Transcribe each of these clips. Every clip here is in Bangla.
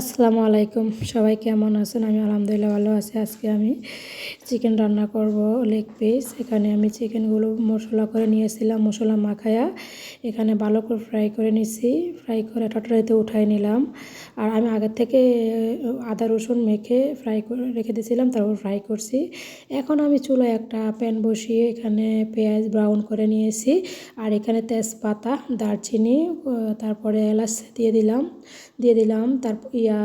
আসসালামু আলাইকুম। সবাই কেমন আছেন? আমি আলহামদুলিল্লাহ ভালো আছি। আজকে আমি চিকেন রান্না করব লেগ পিস এখানে আমি চিকেনগুলো মশলা করে নিয়েছিলাম, মশলা মাখায়া। এখানে ভালো করে ফ্রাই করে নিছি। ফ্রাই করে টটরাইতে উঠাই নিলাম। আর আমি আগের থেকে আদা, রসুন মেখে ফ্রাই করে রেখে দিয়েছিলাম, তারপর ফ্রাই করছি। এখন আমি চুলায় একটা প্যান বসিয়ে এখানে পেঁয়াজ ব্রাউন করে নিয়েছি। আর এখানে তেজপাতা, দারচিনি তারপরে এলাচ দিয়ে দিলাম। দিয়ে দিলাম। তারপর ইয়া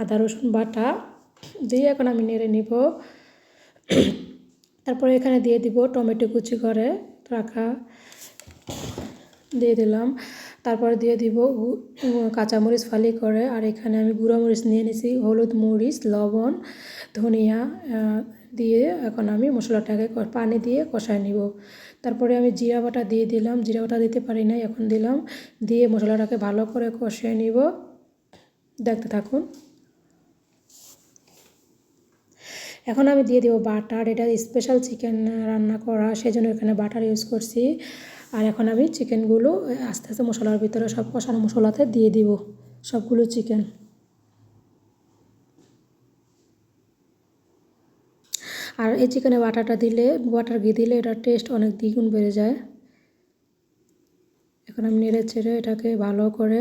আদা, রসুন বাটা দিয়ে এখন আমি নেড়ে নিব। তারপরে এখানে দিয়ে দিব টমেটো কুচি করে রাখা। দিয়ে দিলাম। তারপরে দিয়ে দিব কাঁচামরিচ ফালি করে। আর এখানে আমি গুঁড়ো মরিচ নিয়ে নিয়েছি হলুদ মরিচ, লবণ, ধনিয়া দিয়ে এখন আমি মশলাটাকে পানি দিয়ে কষায় নিব। তারপরে আমি জিরা বাটা দিয়ে দিলাম। জিরা বাটা দিতে পারি না এখন দিলাম। দিয়ে মশলাটাকে ভালো করে কষিয়ে নিব। দেখতে থাকুন। এখন আমি দিয়ে দেবো বাটার, এটা স্পেশাল চিকেন রান্না করা সেই জন্য এখানে বাটার ইউজ করছি। আর এখন আমি চিকেনগুলো আস্তে আস্তে মশলার ভিতরে সব কষানো মশলাতে দিয়ে দিব, সবগুলো চিকেন আর এই চিকেনে বাটাটা দিলে, বাটার ঘি দিলে এটার টেস্ট অনেক দ্বিগুণ বেড়ে যায়। এখন আমি নেড়ে চেড়ে এটাকে ভালো করে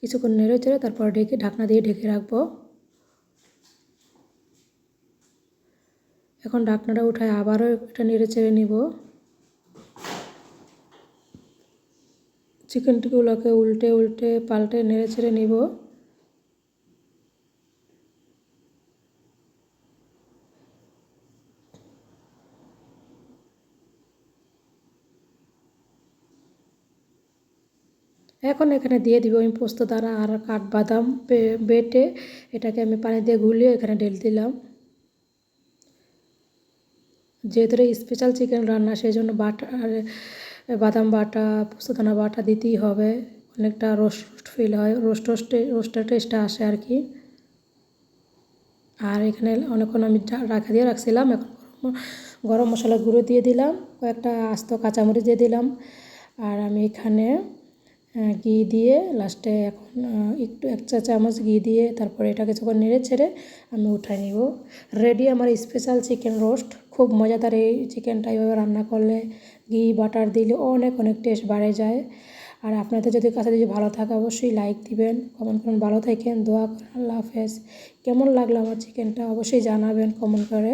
কিছুক্ষণ নেড়ে চেড়ে তারপর ঢেকে ঢাকনা দিয়ে ঢেকে রাখব। এখন ঢাকনাটা উঠায় আবারও এটা নেড়ে চেড়ে নিব। চিকেনটিগুলোকে উল্টে উল্টে, পাল্টে নেড়ে চেড়ে নিব। এখন এখানে দিয়ে দিব আমি পোস্ত, দানা আর কাঠবাদাম বেটে এটাকে আমি পানি দিয়ে গুলিয়ে এখানে ঢেল দিলাম। যেহেতু স্পেশাল চিকেন রান্না সেই জন্য বাটা বাদাম বাটা পোস্তদানা বাটা দিতেই হবে। অনেকটা রোস্ট ফিল হয় রোস্ট রোস্টে রোস্টের টেস্টটা আসে আর কি। আর এখানে অনেকক্ষণ আমি রাখা দিয়ে রাখছিলাম, এখন গরম মশলা গুঁড়ো দিয়ে দিলাম, কয়েকটা আস্ত কাঁচামরিচ দিয়ে দিলাম। আর আমি এখানে ঘি দিয়ে লাস্টে এখন একটু এক চা চামচ ঘি দিয়ে তারপরে এটাকে যখন নেড়ে ছেড়ে আমি উঠাই নিব। রেডি আমার স্পেশাল চিকেন রোস্ট খুব মজাদার এই চিকেনটা এইভাবে রান্না করলে ঘি বাটার দিলে অনেক অনেক টেস্ট বাড়ে যায়। আর আপনাদের যদি কাছে যদি ভালো থাকে অবশ্যই লাইক দিবেন কমেন্ট করুন। ভালো থাকেন, দোয়া করেন, আল্লাহ হাফেজ। কেমন লাগল আমার চিকেনটা অবশ্যই জানাবেন কমেন্ট করে।